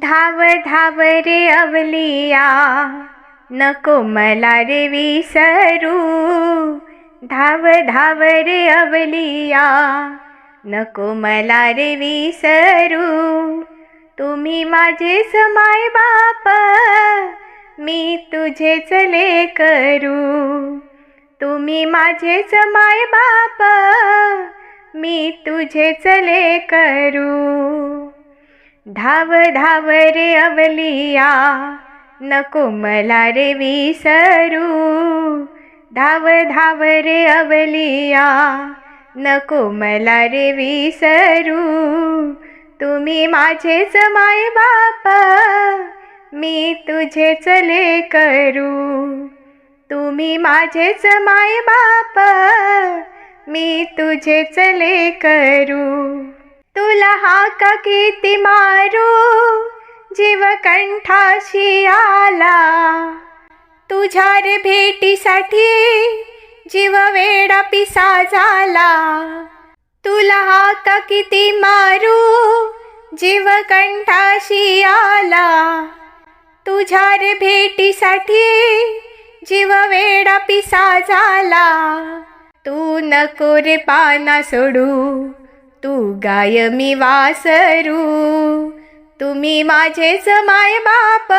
धाव धाव रे अवलिया नको मला रे विसरू. धाव धाव रे अवलिया नको मला रे विसरू. तुम्ही माझे समाय बाप मी तुझे चले करू तुम्ही माझे समाय बाप मी तुझे चले करू धाव धाव रे अवलिया नको मला रे विसरू. धाव धाव रे अवलिया नको मला रे विसरू. तुम्ही माझेच माय बाप मी तुझे चले करू तुम्ही माझेच माय बाप मी तुझे चले करू तुला हाका किती मारू? जीव कंठाशी आला. तुझ्या रे भेटीसाठी जीव वेडा पिसा झाला तुला हाका किती मारू? जीव कंठाशी आला. तुझ्या रे भेटीसाठी जीव वेडा पिसा झाला तू नको रे पाना सोडू. तू गाय मी वासरू तुम्ही माझेच माय बाप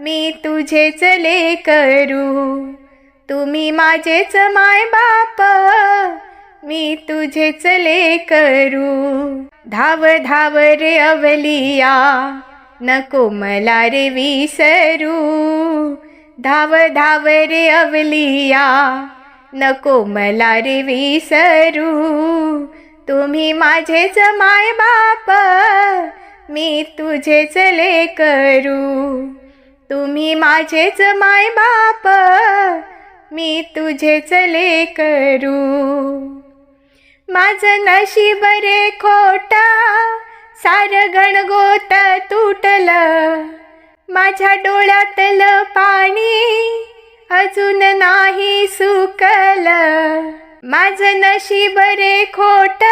मी तुझेच ले करू तुम्ही माझेच माय बाप मी तुझेच ले करू धाव धाव रे अवलिया नको मला रे विसरू. धाव धाव रे अवलिया नको मला रे विसरू. तुम्ही माझेच माय बाप मी तुझेच ले करू तुम्ही माझेच माय बाप मी तुझेच ले करू माझं नशीब रे खोटा सारं गणगोत तुटलं. माझ्या डोळ्यातलं पाणी अजून नाही सुकलं. माझं नशीब रे खोट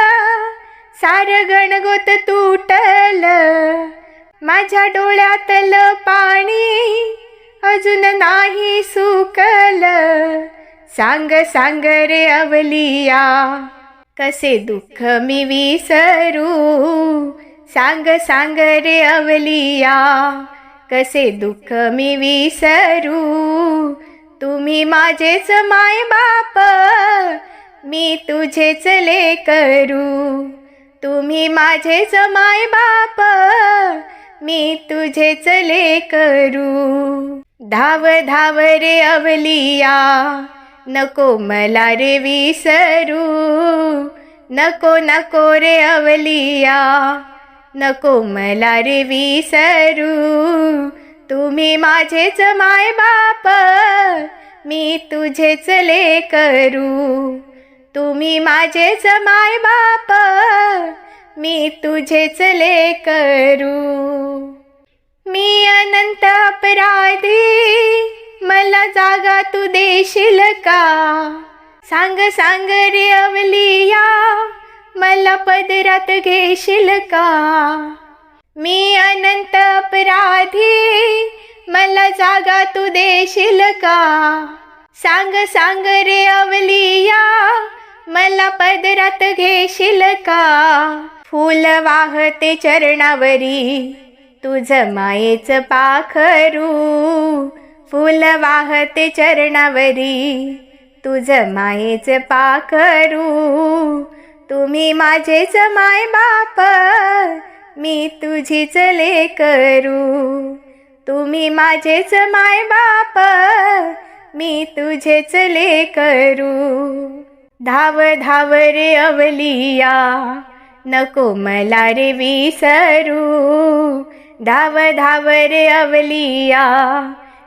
सार गणगोत तुटल. माझ्या डोळ्यातलं पाणी अजून नाही सुकल. सांग सांग रे अवलिया कसे दुःख मी विसरू. सांग सांग रे अवलिया कसे दुःख मी विसरू. तुम्ही माझेच माय बाप मी तुझेच ले करू. तुम्ही माझेच माय बाप. मी तुझेच ले करू. धाव धाव रे अवलिया नको मला रे विसरू. नको नको रे अवलिया नको मला रे विसरू. तुम्ही माझेच माय बाप. मी तुझेच ले करू. तुम्ही माझेच माय बाप मी तुझेच ले करू मी अनंत अपराधी मला जागा तू देशील का? सांग सांग रे अवलिया मला पदरात घेशील का? मी अनंत अपराधी मला जागा तू देशील का? सांग सांग रे अवलिया मला पदरात घेशील का? फुल वाहते चरणावरी तुझ मायेच पाखरू. फुल वाहते चरणावरी तुझ मायेच पाखरू. तुम्ही माझेच माय बाप मी तुझीच ले करू तुम्ही माझेच माय बाप मी तुझेच ले करू धाव धाव रे अवलिया नको मला रे विसरू. धाव धाव रे अवलिया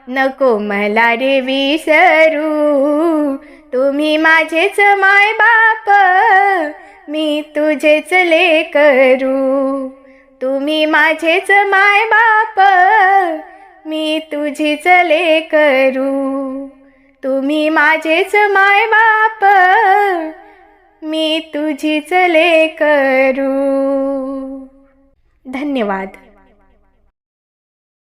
नको मला रे विसरू. तुम्ही माझेच माय बाप मी तुझेच लेकरू. तुम्ही माझेच माय बाप मी तुझीच लेकरू. तुम्ही माझेच माय बाप. मी तुझीच लेकरू. धन्यवाद.